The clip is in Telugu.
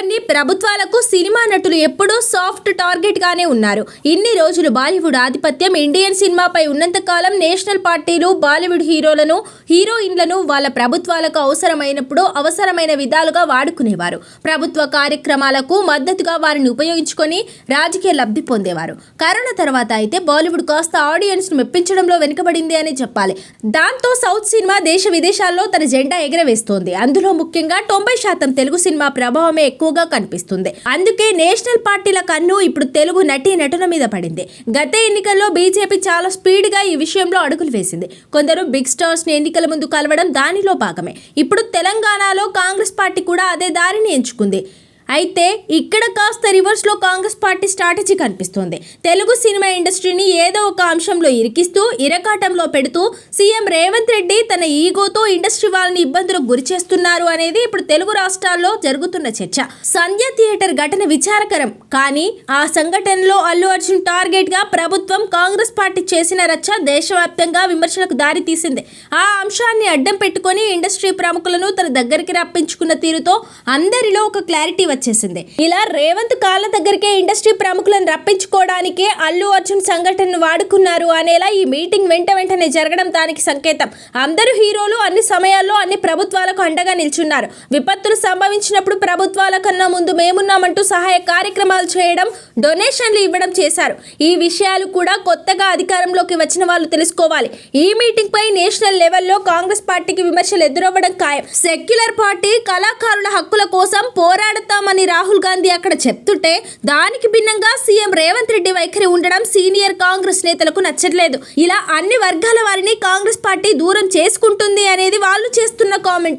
కొన్ని ప్రభుత్వాలకు సినిమా నటులు ఎప్పుడూ సాఫ్ట్ టార్గెట్ గానే ఉన్నారు. ఇన్ని రోజులు బాలీవుడ్ ఆధిపత్యం ఇండియన్ సినిమాపై ఉన్నంతకాలం నేషనల్ పార్టీలు బాలీవుడ్ హీరోలను హీరోయిన్లను వాళ్ళ ప్రభుత్వాలకు అవసరమైనప్పుడు అవసరమైన విధాలుగా వాడుకునేవారు. ప్రభుత్వ కార్యక్రమాలకు మద్దతుగా వారిని ఉపయోగించుకొని రాజకీయ లబ్ధి పొందేవారు. కరోనా తర్వాత అయితే బాలీవుడ్ కాస్త ఆడియన్స్ను మెప్పించడంలో వెనుకబడింది అని చెప్పాలి. దాంతో సౌత్ సినిమా దేశ విదేశాల్లో తన జెండా ఎగరవేస్తోంది. అందులో ముఖ్యంగా తొంభై శాతం తెలుగు సినిమా ప్రభావమే ఎక్కువ ఎక్కువగా కనిపిస్తుంది. అందుకే నేషనల్ పార్టీల కన్ను ఇప్పుడు తెలుగు నటీ నటుల మీద పడింది. గత ఎన్నికల్లో బీజేపీ చాలా స్పీడ్గా ఈ విషయంలో అడుగులు వేసింది. కొందరు బిగ్ స్టార్స్ని ఎన్నికల ముందు కలవడం దానిలో భాగమే. ఇప్పుడు తెలంగాణలో కాంగ్రెస్ పార్టీ కూడా అదే దారిని ఎంచుకుంది. అయితే ఇక్కడ కాస్త రివర్స్లో కాంగ్రెస్ పార్టీ స్ట్రాటజీ కనిపిస్తోంది. తెలుగు సినిమా ఇండస్ట్రీని ఏదో ఒక అంశంలో ఇరికిస్తూ ఇరకాటంలో పెడుతూ సీఎం రేవంత్ రెడ్డి తన ఈగోతో ఇండస్ట్రీ వాళ్ళని ఇబ్బందులకు గురి చేస్తున్నారు అనేది ఇప్పుడు తెలుగు రాష్ట్రాల్లో జరుగుతున్న చర్చ. సంధ్య థియేటర్ ఘటన విచారకరం. కానీ ఆ సంఘటనలో అల్లు అర్జున్ టార్గెట్గా ప్రభుత్వం కాంగ్రెస్ పార్టీ చేసిన రచ్చ దేశవ్యాప్తంగా విమర్శలకు దారి తీసింది. ఆ అంశాన్ని అడ్డం పెట్టుకొని ఇండస్ట్రీ ప్రముఖులను తన దగ్గరికి రప్పించుకున్న తీరుతో అందరిలో ఒక క్లారిటీ వచ్చేసింది. ఇలా రేవంత్ కాళ్ళ దగ్గరికే ఇండస్ట్రీ ప్రముఖులను రప్పించుకోవడానికే అల్లు అర్జున్ సంఘటనను వాడుకున్నారు అనేలా ఈ మీటింగ్ వెంట వెంటనే జరగడం దానికి సంకేతం. అందరూ హీరోలు అన్ని సమయాల్లో అన్ని ప్రభుత్వాలకు అండగా నిల్చున్నారు. విపత్తులు సంభవించినప్పుడు ప్రభుత్వాల కన్నా ముందు మేమున్నామంటూ సహాయ కార్యక్రమాలు చేయడం డొనేషన్లు ఇవ్వడం చేశారు. ఈ విషయాలు కూడా కొత్తగా అధికారంలోకి వచ్చిన వాళ్ళు తెలుసుకోవాలి. ఈ మీటింగ్ పై నేషనల్ లెవెల్లో కాంగ్రెస్ పార్టీకి విమర్శలు ఎదురవ్వడం ఖాయం. సెక్యులర్ పార్టీ కళాకారుల హక్కుల కోసం పోరాడతామని రాహుల్ గాంధీ అక్కడ చెప్తుంటే దానికి భిన్నంగా సీఎం రేవంత్ రెడ్డి వైఖరి ఉండడం సీనియర్ కాంగ్రెస్ నేతలకు నచ్చట్లేదు. ఇలా అన్ని వర్గాల వారిని కాంగ్రెస్ పార్టీ దూరం చేసుకుంటుంది అనేది వాళ్ళు చేస్తున్న కామెంట్.